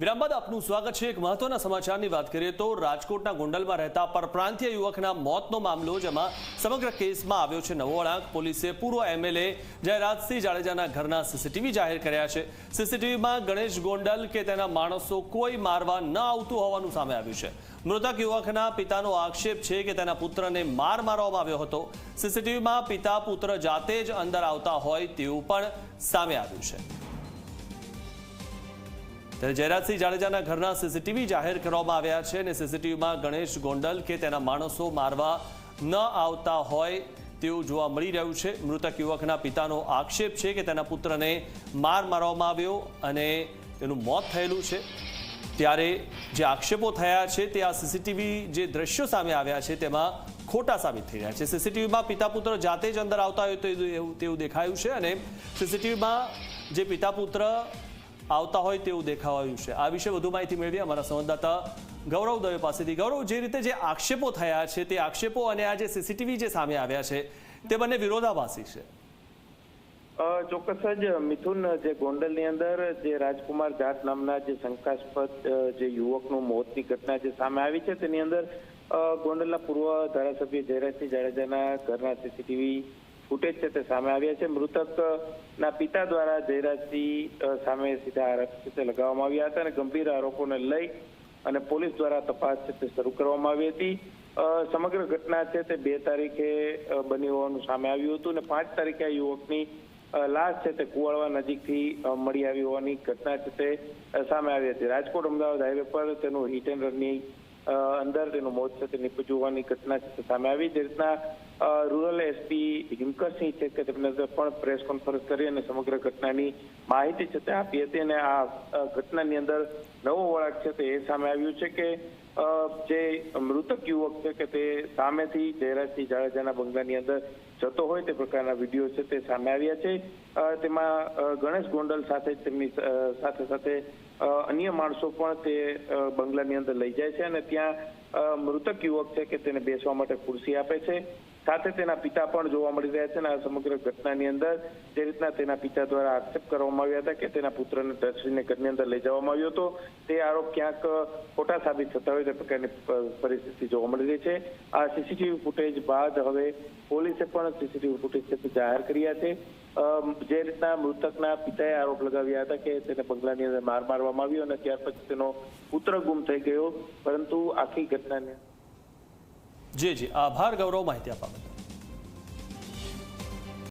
વિરામ આપનું સ્વાગત છે એક મહત્વના સમાચારની વાત કરીએ તો રાજકોટના ગોંડલમાં રહેતા પરપ્રાંતીય યુવકના મોતનો મામલો, જેમાં સમગ્ર કેસમાં આવ્યો છે નવો વળાંક. પોલીસે પૂર્વ એમએલએ જયરાજસિંહ જાડેજાના ઘરના સીસીટીવી જાહેર કર્યા છે. સીસીટીવીમાં ગણેશ ગોંડલ કે તેના માણસો કોઈ મારવા ન આવતું હોવાનું સામે આવ્યું છે. મૃતક યુવકના પિતાનો આક્ષેપ છે કે તેના પુત્રને માર મારવામાં આવ્યો હતો. સીસીટીવીમાં પિતા પુત્ર જાતે જ અંદર આવતા હોય તેવું પણ સામે આવ્યું છે. ત્યારે જયરાજસિંહ જાડેજાના ઘરના સીસીટીવી જાહેર કરવામાં આવ્યા છે અને સીસીટીવીમાં ગણેશ ગોંડલ કે તેના માણસો મારવા ન આવતા હોય તેવું જોવા મળી રહ્યું છે. મૃતક યુવકના પિતાનો આક્ષેપ છે કે તેના પુત્રને માર મારવામાં આવ્યો અને તેનું મોત થયેલું છે. ત્યારે જે આક્ષેપો થયા છે તે આ સીસીટીવી જે દ્રશ્યો સામે આવ્યા છે તેમાં ખોટા સાબિત થઈ રહ્યા છે. સીસીટીવીમાં પિતા પુત્ર જાતે જ અંદર આવતા હોય તેવું દેખાયું છે અને સીસીટીવીમાં જે પિતા પુત્ર આવતા હોય તેવું દેખાવાયું છે. આ વિશે વધુ માહિતી મેળવી અમારા સંવાદદાતા ગૌરવ દવે પાસેથી. ગૌરવ, જે રીતે જે આક્ષેપો થયા છે, તે આક્ષેપો અને આ જે સીસીટીવી જે સામે આવ્યા છે, તે બંને વિરોધાભાસી છે. ચોક્કસ જ, મિથુન, જે ગોંડલની અંદર જે રાજકુમાર જાટ નામના જે શંકાસ્પદ જે યુવકનું મોતની ઘટના જે સામે આવી છે, તેની અંદર ગોંડલના પૂર્વ ધારાસભ્ય જયરાજસિંહ જાડેજાના ઘરના સીસીટીવી ફૂટેજ છે તે સામે આવ્યા છે. મૃતક ના પિતા દ્વારા જયરાજસિંહ સામે સીધા આરોપ છે લગાવવામાં આવ્યા હતા અને ગંભીર આરોપોને લઈ અને પોલીસ દ્વારા તપાસ છે તે શરૂ કરવામાં આવી હતી. સમગ્ર ઘટના છે તે બે તારીખે બની હોવાનું સામે આવ્યું હતું અને પાંચ તારીખે આ યુવકની લાશ છે તે કુવાડવા નજીકથી મળી આવી હોવાની ઘટના છે તે સામે આવી હતી. રાજકોટ, અમદાવાદ હાઈવે પર તેનું હિટ એન્ડ રનની અંદર તેનું મોત તે નીપજ્યું ઘટના છે. સામે આવી જે રીતના રૂરલ એસપી હિમકરસિંહ છે કે તેમને પણ પ્રેસ કોન્ફરન્સ કરી અને સમગ્ર ઘટનાની માહિતી છે તે આપી હતી અને આ ઘટનાની અંદર નવો વળાંક છે તે એ સામે આવ્યું છે કે જે મૃતક યુવક છે કે તે સામેથી જયરાજસિંહ જાડેજાના બંગલાની અંદર જતો હોય તે પ્રકારના વીડિયો છે તે સામે આવ્યા છે. તેમાં ગણેશ ગોંડલ સાથે તેમની સાથે સાથે અન્ય માણસો પણ તે બંગલાની અંદર લઈ જાય છે અને ત્યાં મૃતક યુવક છે કે તેને બેસવા માટે ખુરશી આપે છે. સાથે તેના પિતા પણ જોવા મળી રહ્યા છે અને આ સમગ્ર ઘટનાની અંદર જે રીતના તેના પિતા દ્વારા આક્ષેપ કરવામાં આવ્યા હતા કે તેના પુત્રને દર્શીને ઘરની અંદર લઈ જવામાં આવ્યો હતો, તે આરોપ ક્યાંક ખોટા સાબિત થતા હોય તે પ્રકારની પરિસ્થિતિ જોવા મળી રહી છે. આ સીસીટીવી ફૂટેજ બાદ હવે પોલીસે પણ સીસીટીવી ફૂટેજ જાહેર કર્યા છે. જે રીતના મૃતકના પિતાએ આરોપ લગાવ્યા હતા કે તેને બંગલાની અંદર માર મારવામાં આવ્યો અને ત્યાર પછી તેનો પુત્ર ગુમ થઈ ગયો. પરંતુ આખી ઘટનાને જી જી. આભાર ગૌરવ માહિતી આપવા બદલ.